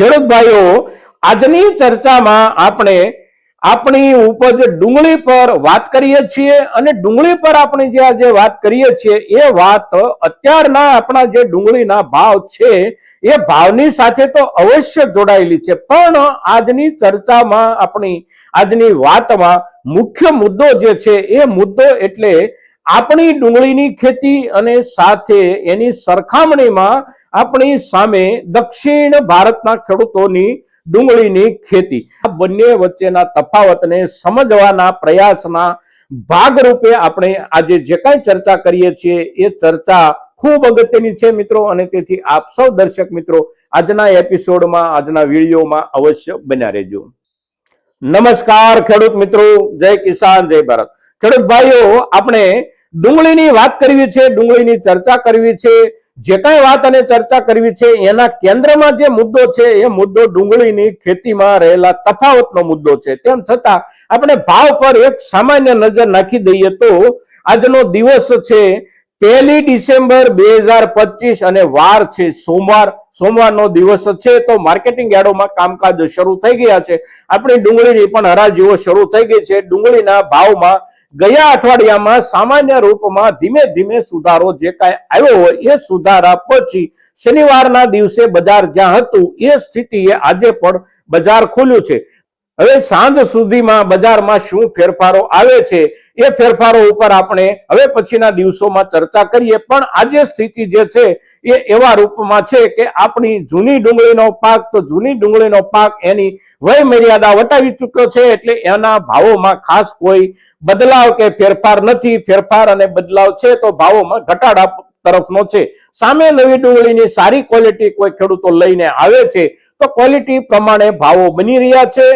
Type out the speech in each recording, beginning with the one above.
ખેડૂત ભાઈઓ, આજની ચર્ચામાં આપણે આપણી ઉપજ ડુંગળી પર વાત કરીએ છીએ અને ડુંગળી પર આપણે જે આજે વાત કરીએ છીએ, એ વાત અત્યારના આપણા જે ડુંગળીના ભાવ છે, એ ભાવની સાથે તો અવશ્ય જોડાયેલી છે. પણ આજની ચર્ચામાં આપણી આજની વાતમાં મુખ્ય મુદ્દો જે છે, એ મુદ્દો એટલે આપણી ડુંગળીની ખેતી અને સાથે એની સરખામણીમાં આપણી સામે દક્ષિણ ભારતના ખેડૂતોની ડુંગળીની ખેતી. આ બંને વચ્ચેના તફાવતને સમજવાના પ્રયાસના ભાગરૂપે આપણે આજે જે કાંઈ ચર્ચા કરીએ છીએ એ ચર્ચા ખૂબ અગત્યની છે મિત્રો અને તેથી આપ સૌ દર્શક મિત્રો આજના એપિસોડમાં, આજના વિડીયોમાં અવશ્ય બન્યા રહેજો. નમસ્કાર ખેડૂત મિત્રો, જય કિસાન, જય ભારત. ખેડૂત ભાઈઓ, આપણે ડુંગળીની વાત કરવી છે, ડુંગળીની ચર્ચા કરવી છે. જે કાંઈ વાત અને ચર્ચા કરવી છે, એના કેન્દ્રમાં જે મુદ્દો છે, એ મુદ્દો ડુંગળીની ખેતીમાં રહેલા તફાવતનો મુદ્દો છે. તેમ છતાં, આપણે ભાવ પર એક સામાન્ય નજર નાખી દઈએ તો, આજનો દિવસ છે પહેલી ડિસેમ્બર બે હજાર પચીસ અને વાર છે સોમવાર. સોમવારનો દિવસ છે, તો માર્કેટિંગ યાર્ડોમાં કામકાજ શરૂ થઈ ગયા છે. આપણી ડુંગળીની પણ હરાજીઓ શરૂ થઈ ગઈ છે. ડુંગળીના ભાવમાં ગયા અઠવાડિયામાં સામાન્ય રૂપમાં ધીમે ધીમે સુધારો જે કાંઈ આવ્યો હોય એ સુધારા પછી શનિવારના દિવસે બજાર જ્યાં હતું એ સ્થિતિએ આજે પણ બજાર ખુલ્યું છે. હવે સાંજ સુધીમાં બજારમાં શું ફેરફારો આવે છે એ ફેરફારો ઉપર આપણે હવે પછીના દિવસોમાં ચર્ચા કરીએ. પણ આજે સ્થિતિ જે છે એ એવા રૂપમાં છે કે આપણી જૂની ડુંગળીનો પાક, તો જૂની ડુંગળીનો પાક એની વય મર્યાદા વટાવી ચૂક્યો છે એટલે એના ભાવોમાં ખાસ કોઈ બદલાવ કે ફેરફાર નથી. ફેરફાર અને બદલાવ છે તો ભાવોમાં ઘટાડા તરફનો છે. સામે નવી ડુંગળીની સારી ક્વોલિટી કોઈ ખેડૂતો લઈને આવે છે તો ક્વોલિટી પ્રમાણે ભાવો બની રહ્યા છે.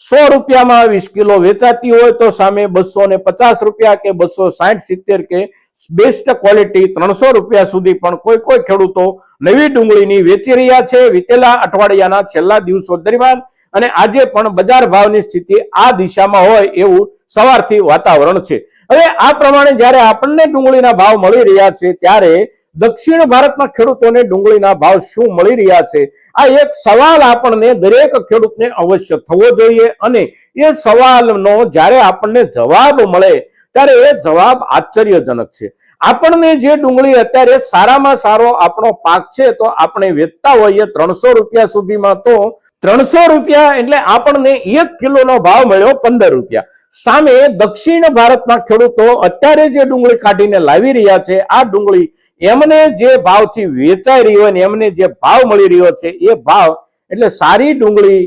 સો રૂપિયામાં વીસ કિલો વેચાતી હોય તો સામે બસો ને પચાસ રૂપિયા કે બસો સાઠ સિત્તેર કે બેસ્ટ ક્વોલિટી ત્રણસો રૂપિયા સુધી પણ કોઈ કોઈ ખેડૂતો નવી ડુંગળીની વેચી રહ્યા છે. વિતેલા અઠવાડિયાના છેલ્લા દિવસો દરમિયાન અને આજે પણ બજાર ભાવની સ્થિતિ આ દિશામાં હોય એવું સવારથી વાતાવરણ છે. હવે આ પ્રમાણે જ્યારે આપણને ડુંગળીના ભાવ મળી રહ્યા છે ત્યારે દક્ષિણ ભારતના ખેડૂતોને ડુંગળીના ભાવ શું મળી રહ્યા છે? આ એક સવાલ આપણને દરેક ખેડૂતને અવશ્ય થવો જોઈએ અને એ સવાલનો જ્યારે આપણને જવાબ મળે ત્યારે એ જવાબ આશ્ચર્યજનક છે. આપણને જે ડુંગળી અત્યારે સારામાં સારો આપણો પાક છે તો આપણે વેચતા હોઈએ ત્રણસો રૂપિયા સુધીમાં તો ત્રણસો રૂપિયા એટલે આપણને એક કિલોનો ભાવ મળ્યો પંદર રૂપિયા. સામે દક્ષિણ ભારતના ખેડૂતો અત્યારે જે ડુંગળી કાઢીને લાવી રહ્યા છે, આ ડુંગળી એમને જે ભાવથી વેચાઈ રહ્યો અને એમને જે ભાવ મળી રહ્યો છે એ ભાવ એટલે સારી ડુંગળી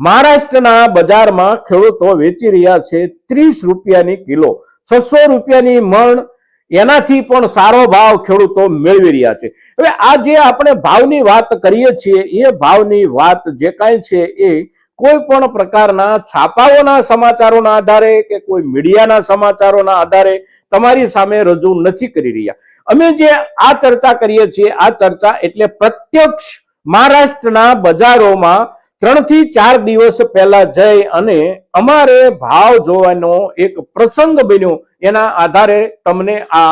મહારાષ્ટ્રના બજારમાં ખેડૂતો વેચી રહ્યા છે ત્રીસ રૂપિયાની કિલો. છસો રૂપિયાની મણ એનાથી પણ સારો ભાવ ખેડૂતો મેળવી રહ્યા છે. હવે આ જે આપણે ભાવની વાત કરીએ છીએ, એ ભાવની વાત જે કાંઈ છે એ કોઈ પણ પ્રકારના છાપાઓના સમાચારોના આધારે કે કોઈ મીડિયાના સમાચારોના આધારે તમારી સામે રજૂ નથી કરી રહ્યા. અમે જે આ ચર્ચા કરીએ છીએ, આ ચર્ચા એટલે પ્રત્યક્ષ મહારાષ્ટ્રના બજારોમાં ત્રણથી ચાર દિવસ પહેલા જઈ અને અમારે ભાવ જોવાનો એક પ્રસંગ બન્યો. એના આધારે તમને આ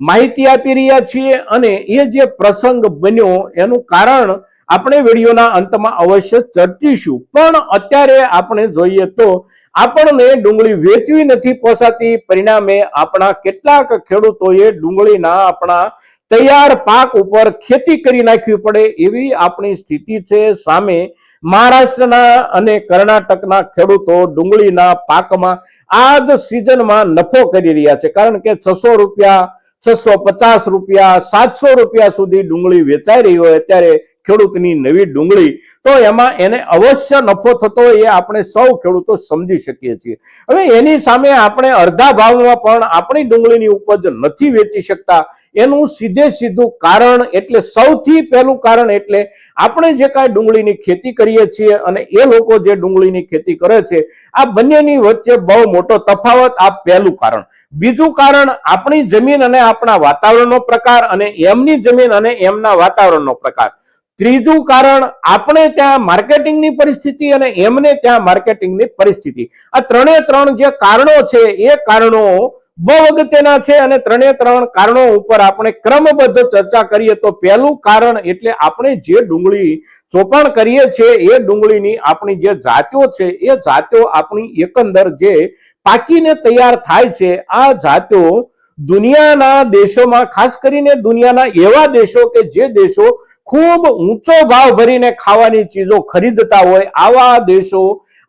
માહિતી આપી રહ્યા છીએ અને એ જે પ્રસંગ બન્યો એનું કારણ આપણે વિડીયોના અંતમાં અવશ્ય ચર્ચીશું. પણ અત્યારે આપણે જોઈએ તો આપણને ડુંગળી વેચવી નથી પોસાતી. પરિણામે આપણા કેટલાક ખેડૂતોએ ડુંગળીના આપણા તૈયાર પાક ઉપર ખેતી કરી નાખવી પડે એવી આપણી સ્થિતિ છે. સામે મહારાષ્ટ્રના અને કર્ણાટકના ખેડૂતો ડુંગળીના પાકમાં આ જ સિઝનમાં નફો કરી રહ્યા છે. કારણ કે છસો રૂપિયા, છસો પચાસ રૂપિયા, સાતસો રૂપિયા સુધી ડુંગળી વેચાઈ રહી હોય ત્યારે ખેડૂતની નવી ડુંગળી. તો એમાં એને અવશ્ય નફો થતો એ આપણે સૌ ખેડૂતો સમજી શકીએ છીએ. હવે એની સામે આપણે અડધા ભાવમાં પણ આપણી ડુંગળીની ઉપજ નથી વેચી શકતા. એનું સીધે સીધું કારણ એટલે સૌથી પહેલું કારણ એટલે આપણે જે કાંઈ ડુંગળીની ખેતી કરીએ છીએ અને એ લોકો જે ડુંગળીની ખેતી કરે છે, આ બંનેની વચ્ચે બહુ મોટો તફાવત, આ પહેલું કારણ. બીજું કારણ આપણી જમીન અને આપણા વાતાવરણનો પ્રકાર અને એમની જમીન અને એમના વાતાવરણનો પ્રકાર. ત્રીજું કારણ, આપણે ત્યાં માર્કેટિંગની પરિસ્થિતિ અને એમને ત્યાં માર્કેટિંગની પરિસ્થિતિ. આ ત્રણે ત્રણ જે કારણો છે, એ કારણો બહુ અગત્યના છે અને ત્રણે ત્રણ કારણો ઉપર આપણે ક્રમબદ્ધ ચર્ચા કરીએ તો પહેલું કારણ એટલે આપણે જે ડુંગળી ચોપાણ કરીએ છીએ, એ ડુંગળીની આપણી જે જાતિઓ છે, એ જાતિઓ આપણી એકંદર જે પાકીને તૈયાર થાય છે, આ જાતિઓ દુનિયાના દેશોમાં, ખાસ કરીને દુનિયાના એવા દેશો કે જે દેશો ખૂબ ઊંચો ભાવ ભરીને ખાવાની ચીજો ખરીદતા હોય આવા દેશો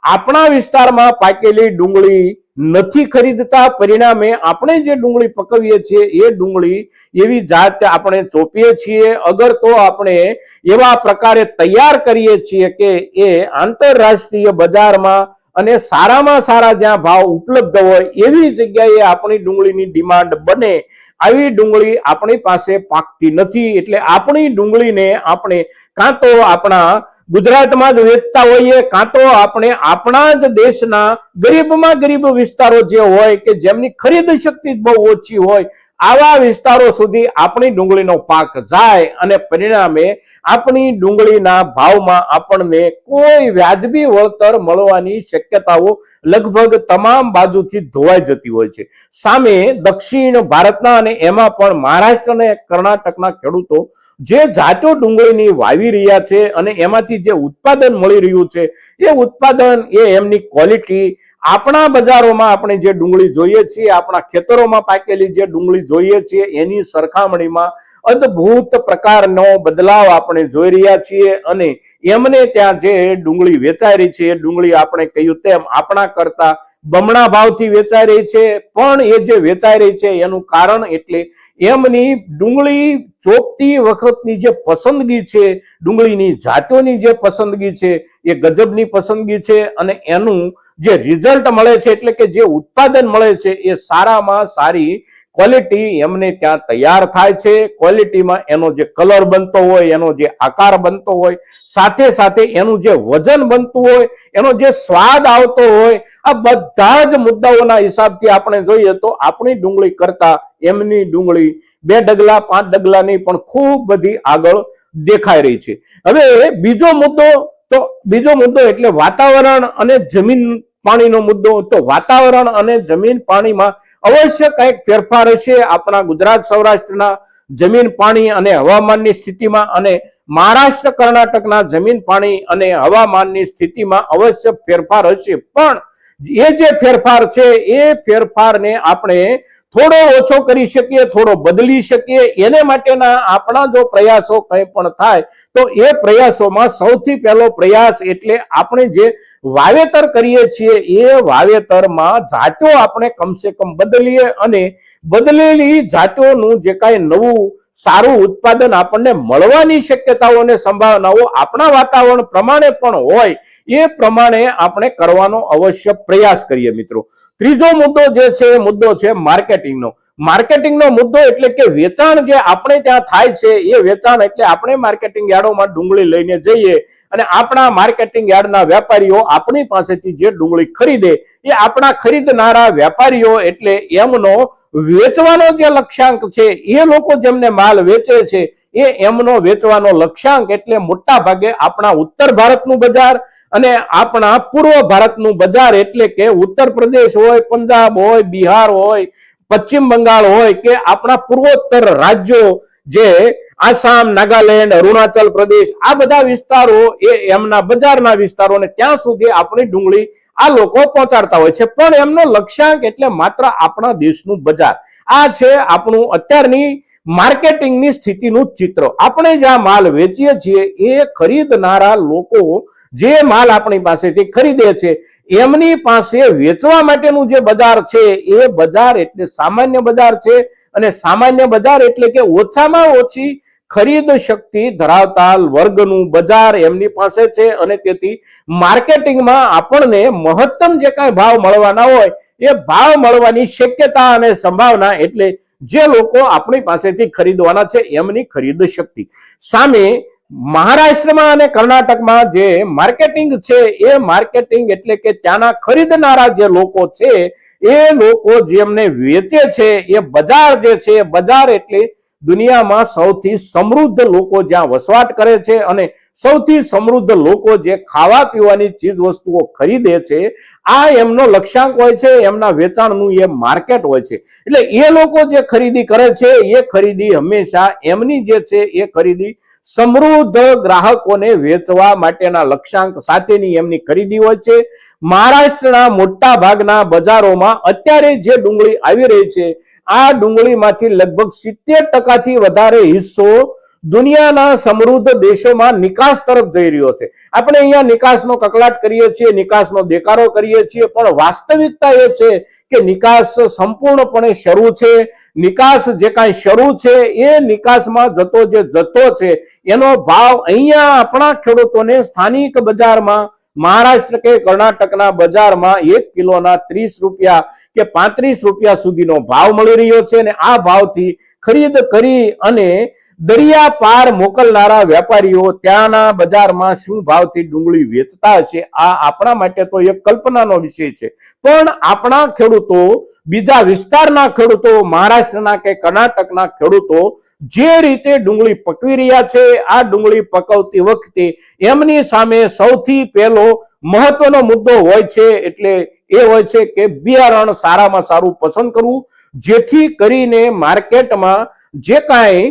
આપણા વિસ્તારમાં પાકેલી ડુંગળી નથી ખરીદતા. પરિણામે આપણે જે ડુંગળી પકવીએ છીએ એ ડુંગળી એવી જાત આપણે ચોપીએ છીએ. અગર તો આપણે એવા પ્રકારે તૈયાર કરીએ છીએ કે એ આંતરરાષ્ટ્રીય બજારમાં અને સારામાં સારા જ્યાં ભાવ ઉપલબ્ધ હોય એવી જગ્યાએ આપણી ડુંગળીની ડિમાન્ડ બને, આવી ડુંગળી આપણી પાસે પાકતી નથી. એટલે આપણી ડુંગળીને આપણે કાં તો આપણા ગુજરાતમાં જ વેચતા હોઈએ, કાં તો આપણે આપણા જ દેશના ગરીબમાં ગરીબ વિસ્તારો જે હોય કે જેમની ખરીદ શક્તિ બહુ ઓછી હોય આવા વિસ્તારો સુધી આપણી ડુંગળીનો પાક જાય અને પરિણામે આપણી ડુંગળીના ભાવમાં આપણને કોઈ વ્યાજબી વળતર મળવાની શક્યતાઓ લગભગ તમામ બાજુથી ધોવાઈ જતી હોય છે. સામે દક્ષિણ ભારતના અને એમાં પણ મહારાષ્ટ્ર અને કર્ણાટકના ખેડૂતો જે જાતો ડુંગળીની વાવી રહ્યા છે અને એમાંથી જે ઉત્પાદન મળી રહ્યું છે, એ ઉત્પાદન એ એમની ક્વોલિટી આપણા બજારોમાં આપણે જે ડુંગળી જોઈએ છીએ, આપણા ખેતરોમાં પાકેલી જે ડુંગળી જોઈએ છીએ, એની સરખામણીમાં અદ્ભુત પ્રકારનો બદલાવ આપણે જોઈ રહ્યા છીએ અને એમને ત્યાં જે ડુંગળી વેચાઈ રહી છે, એ ડુંગળી આપણે કહ્યું તેમ આપણા કરતા બમણા ભાવથી વેચાઈ રહી છે, પણ એ જે વેચાઈ રહી છે એનું કારણ એટલે એમની ડુંગળી ચોપતી વખતની જે પસંદગી છે, ડુંગળીની જાતોની જે પસંદગી છે, એ ગજબની પસંદગી છે અને એનું જે રિઝલ્ટ મળે છે, એટલે કે જે ઉત્પાદન મળે છે, એ સારામાં સારી ક્વોલિટી એમને ત્યાં તૈયાર થાય છે. ક્વોલિટીમાં એનો જે કલર બનતો હોય, એનો જે આકાર બનતો હોય, સાથે સાથે એનું જે વજન બનતું હોય, એનો જે સ્વાદ આવતો હોય, આ બધા જ મુદ્દાઓના હિસાબથી આપણે જોઈએ તો આપણી ડુંગળી કરતા એમની ડુંગળી બે ડગલા, પાંચ ડગલાની પણ ખૂબ બધી આગળ દેખાઈ રહી છે. હવે બીજો મુદ્દો તો બીજો મુદ્દો એટલે વાતાવરણ અને જમીન પાણીનો મુદ્દો. તો વાતાવરણ અને જમીન પાણીમાં અવશ્ય કંઈક ફેરફાર હશે આપણા ગુજરાત સૌરાષ્ટ્રના જમીન પાણી અને હવામાનની સ્થિતિમાં અને મહારાષ્ટ્ર, કર્ણાટકના જમીન પાણી અને હવામાનની સ્થિતિમાં અવશ્ય ફેરફાર હશે. પણ એ જે ફેરફાર છે, એ ફેરફારને આપણે થોડો ઓછો કરી શકીએ, થોડો બદલી શકીએ, એને માટેના આપણા જો પ્રયાસો કંઈ પણ થાય, તો એ પ્રયાસોમાં સૌથી પહેલો પ્રયાસ એટલે આપણે જે વાવેતર કરીએ છીએ, એ વાવેતરમાં જાતો આપણે કમસે કમ બદલીએ અને બદલેલી જાતોનું જે કાંઈ નવું સારું ઉત્પાદન આપણને મળવાની શક્યતાઓ અને સંભાવનાઓ આપણા વાતાવરણ પ્રમાણે પણ હોય, એ પ્રમાણે આપણે કરવાનો અવશ્ય પ્રયાસ કરીએ મિત્રો. ત્રીજો મુદ્દો જે છે એ મુદ્દો છે માર્કેટિંગનો. માર્કેટિંગનો મુદ્દો એટલે કે વેચાણ જે આપણે ત્યાં થાય છે એ વેચાણ એટલે આપણે માર્કેટિંગ યાર્ડોમાં ડુંગળી લઈને જઈએ અને આપણા માર્કેટિંગ યાર્ડના વેપારીઓ આપણી પાસેથી જે ડુંગળી ખરીદે એ આપણા ખરીદનારા વેપારીઓ એટલે એમનો વેચવાનો જે લક્ષ્યાંક છે એ લોકો જેમને માલ વેચે છે એ એમનો વેચવાનો લક્ષ્યાંક એટલે મોટા ભાગે આપણા ઉત્તર ભારતનું બજાર અને આપણા પૂર્વ ભારતનું બજાર એટલે કે ઉત્તર પ્રદેશ હોય, પંજાબ હોય, બિહાર હોય, પશ્ચિમ બંગાળ હોય કે આપણા પૂર્વોત્તર રાજ્યો જે આસામ, નાગાલેન્ડ, અરુણાચલ પ્રદેશ, આ બધા વિસ્તારો એ એમના બજારના વિસ્તારો ને ત્યાં સુધી આપણી ડુંગળી આ લોકો પહોંચાડતા હોય છે. પણ એમનો લક્ષ્યાંક એટલે માત્ર આપણા દેશનું બજાર. આ છે આપણું અત્યારની માર્કેટિંગની સ્થિતિનું ચિત્ર. આપણે જ્યાં માલ વેચીએ છીએ, એ ખરીદનારા લોકો જે માલ આપણી પાસેથી ખરીદે છે, એમની પાસે વેચવા માટેનું જે બજાર છે, એ બજાર એટલે સામાન્ય બજાર છે અને સામાન્ય બજાર એટલે કે ઓછામાં ઓછી ખરીદ શક્તિ ધરાવતા વર્ગનું બજાર એમની પાસે છે અને તેથી માર્કેટિંગમાં આપણને મહત્તમ જે કાંઈ ભાવ મળવાના હોય, એ ભાવ મળવાની શક્યતા અને સંભાવના એટલે જે લોકો આપણી પાસેથી ખરીદવાના છે, એમની ખરીદ શક્તિ. સામે મહારાષ્ટ્રમાં અને કર્ણાટકમાં જે માર્કેટિંગ છે, એ માર્કેટિંગ એટલે કે ત્યાંના ખરીદનારા જે લોકો છે, એ લોકો જેમને વેચે છે, એ બજાર જે છે બજાર એટલે દુનિયામાં સૌથી સમૃદ્ધ લોકો જ્યાં વસવાટ કરે છે અને સૌથી સમૃદ્ધ લોકો જે ખાવા પીવાની ચીજ વસ્તુઓ ખરીદે છે, આ એમનો લક્ષ્યાંક હોય છે, એમના વેચાણનું એ માર્કેટ હોય છે. એટલે એ લોકો જે ખરીદી કરે છે, એ ખરીદી હંમેશા એમની જે છે એ ખરીદી સમૃદ્ધ ગ્રાહકોને વેચવા માટેના લક્ષ્યાંક સાથેની એમની ખરીદી હોય છે. મહારાષ્ટ્રના મોટા ભાગના બજારોમાં અત્યારે જે ડુંગળી આવી રહી છે, આ ડુંગળીમાંથી લગભગ સિત્તેર ટકાથી વધારે હિસ્સો દુનિયાના સમૃદ્ધ દેશોમાં નિકાસ તરફ જઈ રહ્યો છે. આપણે અહીંયા નિકાસનો કકલાટ કરીએ છીએ, નિકાસનો દેકારો કરીએ છીએ, પણ વાસ્તવિકતા એ છે કે નિકાસ સંપૂર્ણપણે શરૂ છે. નિકાસ જે કાંઈ શરૂ છે, એ નિકાસમાં જતો જે જથ્થો છે, એનો ભાવ અહીંયા આપણા ખેડૂતોને સ્થાનિક બજારમાં, મહારાષ્ટ્ર કે કર્ણાટકના બજારમાં એક કિલોના ત્રીસ રૂપિયા કે પાંત્રીસ રૂપિયા સુધીનો ભાવ મળી રહ્યો છે અને આ ભાવથી ખરીદ કરી અને દરિયા પાર મોકલનારા વેપારીઓ ત્યાંના બજારમાં શું ભાવથી ડુંગળી વેચતા હશે, આ આપણા માટે તો એક કલ્પનાનો વિષય છે. પણ આપણા ખેડૂતો, બીજા વિસ્તારના ખેડૂતો, મહારાષ્ટ્રના કે કર્ણાટકના ખેડૂતો જે રીતે ડુંગળી પકવી રહ્યા છે, આ ડુંગળી પકવતી વખતે એમની સામે સૌથી પહેલો મહત્વનો મુદ્દો હોય છે, એટલે એ હોય છે કે બિયારણ સારામાં સારું પસંદ કરવું, જેથી કરીને માર્કેટમાં જે કાંઈ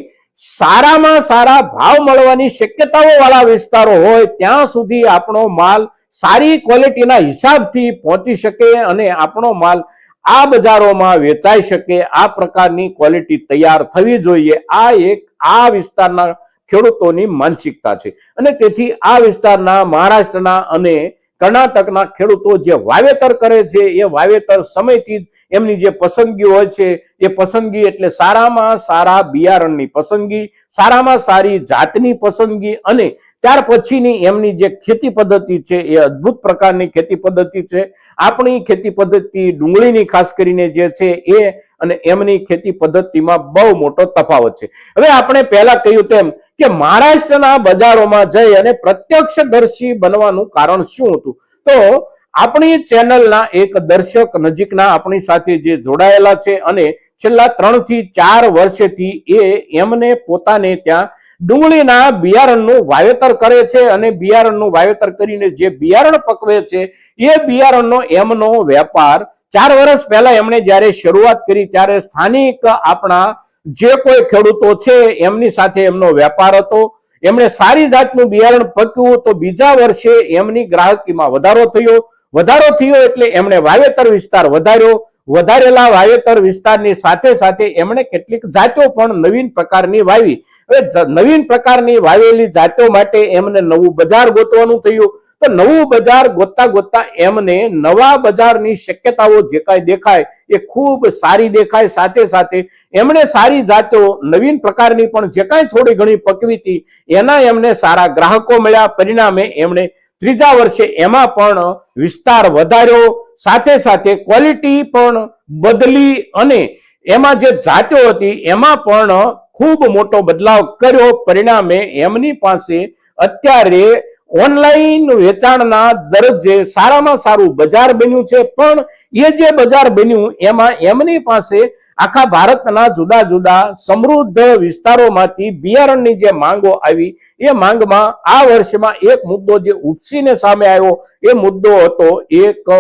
સારામાં સારા ભાવ મળવાની શક્યતાઓ વાળા વિસ્તારો હોય, ત્યાં સુધી આપણો માલ સારી ક્વોલિટીના હિસાબથી પહોંચી શકે અને આપણો માલ આ બજારોમાં વેચાઈ શકે. આ પ્રકારની ક્વોલિટી તૈયાર થવી જોઈએ. આ એક, આ વિસ્તારના ખેડૂતોની માનસિકતા છે. અને તેથી આ વિસ્તારના મહારાષ્ટ્રના અને કર્ણાટકના ખેડૂતો જે વાવેતર કરે છે, એ વાવેતર સમયથી જ એમની જે પસંદગી હોય છે, એ પસંદગી એટલે સારામાં સારા બિયારણની પસંદગી, સારામાં સારી જાતની પસંદગી અને ત્યાર પછીની એમની જે ખેતી પદ્ધતિ છે, એ અદ્ભુત પ્રકારની ખેતી પદ્ધતિ છે. આપણી ખેતી પદ્ધતિ ડુંગળીની ખાસ કરીને જે છે, એ અને એમની ખેતી પદ્ધતિમાં બહુ મોટો તફાવત છે. હવે આપણે પહેલા કહ્યું તેમ કે મહારાષ્ટ્રના બજારોમાં જઈ અને પ્રત્યક્ષદર્શી બનવાનું કારણ શું હતું? તો આપણી ચેનલના એક દર્શક નજીકના આપણી સાથે જે જોડાયેલા છે અને છેલ્લા ત્રણથી ચાર વર્ષથી એ એમને પોતાને ત્યાં ડુંગળીના બિયારણનું વાવેતર કરે છે અને બિયારણનું વાવેતર કરીને જે બિયારણ પકવે છે, એ બિયારણનો એમનો વેપાર ચાર વર્ષ પહેલા એમણે જ્યારે શરૂઆત કરી ત્યારે સ્થાનિક આપણા જે કોઈ ખેડૂતો છે એમની સાથે એમનો વેપાર હતો. એમણે સારી જાતનું બિયારણ પક્યું તો બીજા વર્ષે એમની ગ્રાહકીમાં વધારો થયો. વધારો થયો એટલે એમણે વાવેતર વિસ્તાર વધાર્યો. વધારેલા વાવેતર વિસ્તારની સાથે સાથે એમણે કેટલીક જાતો પણ નવીન પ્રકારની વાવી. હવે નવીન પ્રકારની વાવેલી જાતો માટે એમને નવું બજાર ગોતવાનું થયું. તો નવું બજાર ગોતતા ગોતતા એમને નવા બજારની શક્યતાઓ જે કાંઈ દેખાય એ ખૂબ સારી દેખાય. સાથે સાથે એમણે સારી જાતો નવીન પ્રકારની પણ જે કાંઈ થોડી ઘણી પકવી હતી, એના એમને સારા ગ્રાહકો મળ્યા. પરિણામે એમણે ત્રીજા વર્ષે એમાં પણ વિસ્તાર વધાર્યો. સાથે સાથે ક્વોલિટી પણ બદલી અને એમાં જે જાતો હતી, એમાં પણ ખૂબ મોટો બદલાવ કર્યો. પરિણામે એમની પાસે અત્યારે ઓનલાઈન વેચાણના દરજ્જે સારામાં સારું બજાર બન્યું છે. પણ એ જે બજાર બન્યું, એમાં એમની પાસે આખા ભારતના જુદા જુદા સમૃદ્ધ વિસ્તારોમાંથી બિયારણની જે માંગો આવી, એ માંગમાં આ વર્ષમાં એક મુદ્દો જે ઉપસીને સામે આવ્યો, એ મુદ્દો હતો એક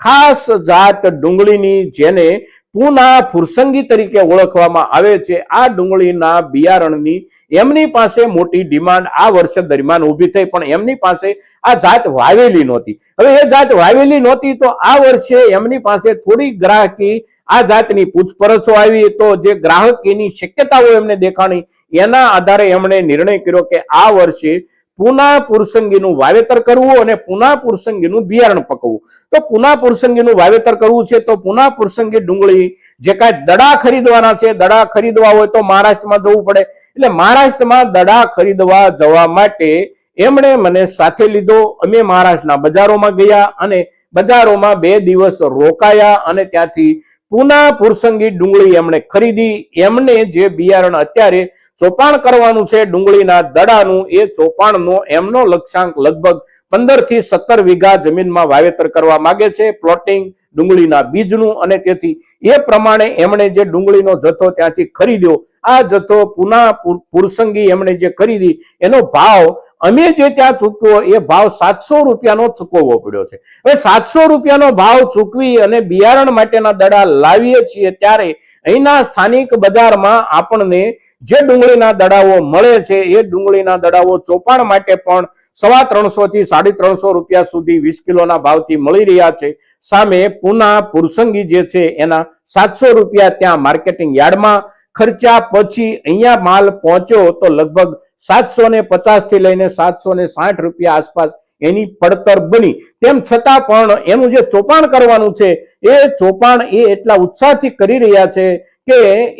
ખાસ જાત ડુંગળીની જેને પૂના ફુરસંગી તરીકે ઓળખવામાં આવે છે. આ ડુંગળીના બિયારણની એમની પાસે મોટી ડિમાન્ડ આ વર્ષ દરમિયાન ઊભી થઈ, પણ એમની પાસે આ જાત વાવેલી નહોતી. હવે એ જાત વાવેલી નહોતી તો આ વર્ષે એમની પાસે થોડી ગ્રાહકી આ જાતની પૂછપરછો આવી તો જે ગ્રાહકીની શક્યતાઓ એમને દેખાણી, એના આધારે એમણે નિર્ણય કર્યો કે આ વર્ષે પુના પુરસંગીનું વાવેતર કરવું અને પુના પુરસંગીનું બિયારણ પકવવું. તો પુના પુરસંગીનું વાવેતર કરવું છે તો પુના પુરસંગી ડુંગળી જે કાંઈ દડા ખરીદવાના છે, દડા ખરીદવા હોય તો મહારાષ્ટ્રમાં જવું પડે. એટલે મહારાષ્ટ્રમાં દડા ખરીદવા જવા માટે એમણે મને સાથે લીધો. અમે મહારાષ્ટ્રના બજારોમાં ગયા અને બજારોમાં બે દિવસ રોકાયા અને ત્યાંથી પુના પુરસંગી ડુંગળી એમણે ખરીદી. એમને જે બિયારણ અત્યારે ચોપાણ કરવાનું છે ડુંગળીના દડાનું. એ ચોપાણનો એમનો લક્ષ્યાંક લગભગ પંદરથી સત્તર વીઘા જમીનમાં વાવેતર કરવા માંગે છે. પ્લોટિંગ ડુંગળીના બીજનું અને તેથી એ પ્રમાણે એમણે જે ડુંગળીનો જથ્થો ત્યાંથી ખરીદ્યો, આ જથ્થો પુના પુર- પુરસંગી એમણે જે ખરીદી, એનો ભાવ, અમે જે ત્યાં ચૂકવ્યો એ ભાવ સાતસો રૂપિયાનો ચૂકવવો પડ્યો છે. હવે સાતસો રૂપિયાનો ભાવ ચૂકવી અને બિયારણ માટેના દડા લાવીએ છીએ ત્યારે અહીંના સ્થાનિક બજારમાં આપણને જે ડુંગળીના દડાઓ મળે છે, એ ડુંગળીના દડાઓ ચોપાણ માટે પણ સવા ત્રણસો થી સાડી ત્રણસો રૂપિયા સુધી વીસ કિલોના ભાવથી મળી રહ્યા છે. સામે પુના પુરસંગી જે છે, એના સાતસો રૂપિયા ત્યાં માર્કેટિંગ યાર્ડમાં ખર્ચા પછી અહીંયા માલ પહોંચ્યો તો લગભગ સાતસો ને પચાસથી લઈને સાતસો ને સાઠ રૂપિયા આસપાસ એની પડતર બની. તેમ છતાં પણ એનું જે ચોપાણ કરવાનું છે, એ ચોપાણ એ એટલા ઉત્સાહથી કરી રહ્યા છે કે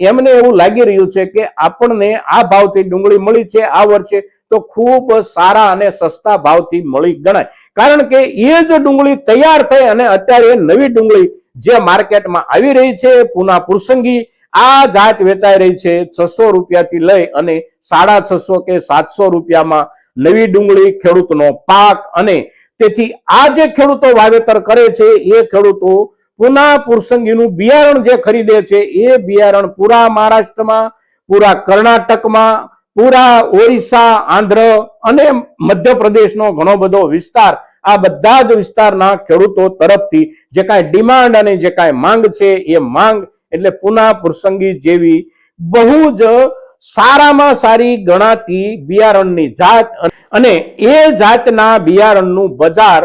એમને એવું લાગી રહ્યું છે કે આપણને આ ભાવથી ડુંગળી મળી છે, આ વર્ષે તો ખૂબ સારા અને સસ્તા ભાવથી મળી ગણાય. કારણ કે એ જ ડુંગળી તૈયાર થઈ અને અત્યારે નવી ડુંગળી જે માર્કેટમાં આવી રહી છે, પુના પુરસંગી, આ જાત વેચાઈ રહી છે, છસો રૂપિયાથી લઈ અને સાડા છસો કે સાતસો રૂપિયામાં નવી ડુંગળી ખેડૂતનો પાક અને તેથી આ જે ખેડૂતો વાવેતર કરે છે, એ ખેડૂતો પુના પુરસંગીનું બિયારણ જે ખરીદે છે, એ બિયારણ પૂરા મહારાષ્ટ્રમાં, પૂરા કર્ણાટકમાં, પૂરા ઓરિસ્સા, આંધ્ર અને મધ્યપ્રદેશનો ઘણો બધો વિસ્તાર, આ બધા જ વિસ્તારના ખેડૂતો તરફથી જે કાંઈ ડિમાન્ડ અને જે કાંઈ માંગ છે, એ માંગ એટલે પુના પુરસંગી જેવી બહુ જ સારામાં સારી ગણાતી બિયારણની જાત અને એ જાતના બિયારણનું બજાર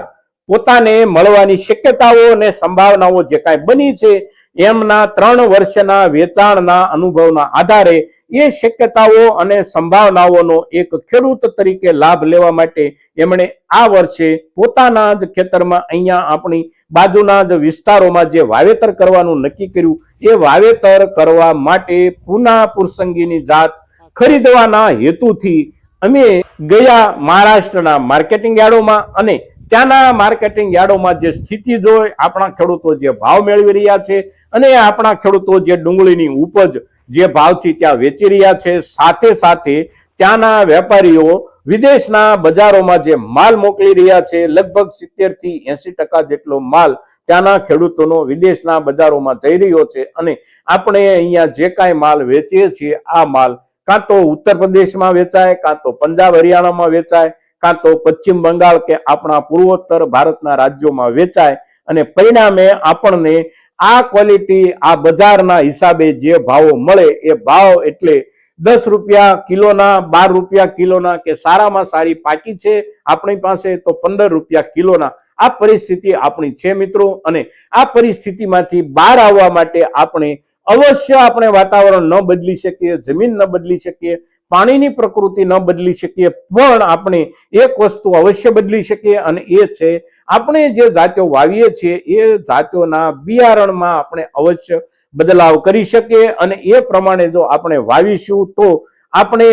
પોતાને મળવાની શક્યતાઓ અને સંભાવનાઓ જે કાંઈ બની છે, એમના ત્રણ વર્ષના વેચાણના અનુભવના આધારે એ શક્યતાઓ અને સંભાવનાઓનો એક ખેડૂત તરીકે લાભ લેવા માટે એમણે આ વર્ષે પોતાના જ ખેતરમાં અહીંયા આપણી બાજુના જ વિસ્તારોમાં જે વાવેતર કરવાનું નક્કી કર્યું, એ વાવેતર કરવા માટે પુના પુરસંગીની જાત ખરીદવાના હેતુથી અમે ગયા મહારાષ્ટ્રના માર્કેટિંગ યાર્ડોમાં અને ત્યાંના માર્કેટિંગ યાર્ડોમાં જે સ્થિતિ જોઈ, આપણા ખેડૂતો જે ભાવ મેળવી રહ્યા છે અને આપણા ખેડૂતો જે ડુંગળીની ઉપજ જે ભાવથી ત્યાં વેચી રહ્યા છે, સાથે સાથે ત્યાંના વેપારીઓ વિદેશના બજારોમાં જે માલ મોકલી રહ્યા છે, લગભગ સિત્તેરથી એસી ટકા જેટલો માલ ત્યાંના ખેડૂતોનો વિદેશના બજારોમાં જઈ રહ્યો છે અને આપણે અહીંયા જે કાંઈ માલ વેચીએ છીએ, આ માલ કાં તો ઉત્તર પ્રદેશમાં વેચાય, કાં તો પંજાબ, હરિયાણામાં વેચાય કાં તો પશ્ચિમ બંગાળ કે આપણા પૂર્વોત્તર ભારતના રાજ્યોમાં વેચાય અને પરિણામે આપણને આ ક્વોલિટી આ બજારના હિસાબે જે ભાવો મળે એ ભાવ એટલે દસ રૂપિયા કિલોના, બાર રૂપિયા કિલોના કે સારામાં સારી પાકી છે આપણી પાસે તો પંદર રૂપિયા કિલોના. આ પરિસ્થિતિ આપણી છે મિત્રો અને આ પરિસ્થિતિમાંથી બહાર આવવા માટે આપણે અવશ્ય આપણે વાતાવરણ ન બદલી શકીએ, જમીન ન બદલી શકીએ પાણીની પ્રકૃતિ ન બદલી શકીએ, પણ આપણે એક વસ્તુ અવશ્ય બદલી શકીએ અને એ છે, આપણે જે જાતિઓ વાવીએ છીએ, એ જાતિઓના બિયારણમાં આપણે અવશ્ય બદલાવ કરી શકીએ અને એ પ્રમાણે જો આપણે વાવીશું તો આપણે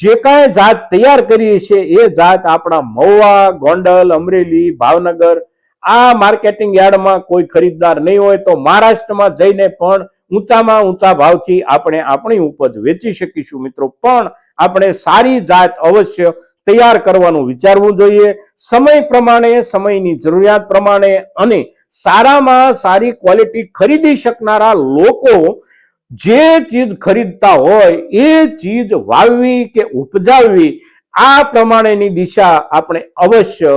જે કાંઈ જાત તૈયાર કરીએ છીએ, એ જાત આપણા મહુવા, ગોંડલ, અમરેલી, ભાવનગર, આ માર્કેટિંગ યાર્ડમાં કોઈ ખરીદદાર નહીં હોય તો મહારાષ્ટ્રમાં જઈને પણ ઊંચામાં ઊંચા ભાવથી આપણે આપણી ઉપજ વેચી શકીશું મિત્રો. પણ આપણે સારી જાત અવશ્ય તૈયાર કરવાનું વિચારવું જોઈએ. સમય પ્રમાણે, સમયની જરૂરિયાત પ્રમાણે અને સારામાં સારી ક્વોલિટી ખરીદી શકનારા લોકો જે ચીજ ખરીદતા હોય, એ ચીજ વાવવી કે ઉપજાવવી, આ પ્રમાણેની દિશા આપણે અવશ્ય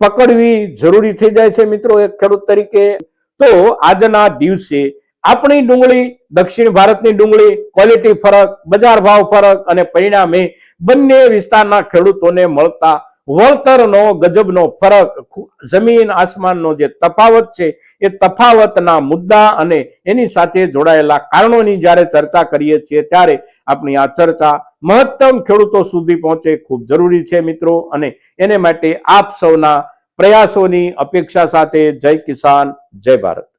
પકડવી જરૂરી થઈ જાય છે મિત્રો એક ખેડૂત તરીકે. તો આજના દિવસે આપણી ડુંગળી, દક્ષિણ ભારતની ડુંગળી ક્વોલિટી ફરક, બજાર ભાવ ફરક અને પરિણામે બંને વિસ્તારના ખેડૂતોને મળતા વળતરનો, ગજબનો ફરક જમીન આસમાનનો જે તફાવત છે, એ તફાવતના મુદ્દા અને એની સાથે જોડાયેલા કારણોની જ્યારે ચર્ચા કરીએ છીએ ત્યારે આપણી આ ચર્ચા મહત્તમ ખેડૂતો સુધી પહોંચે ખૂબ જરૂરી છે મિત્રો અને એને માટે આપ સૌના પ્રયાસોની અપેક્ષા સાથે જય કિસાન, જય ભારત.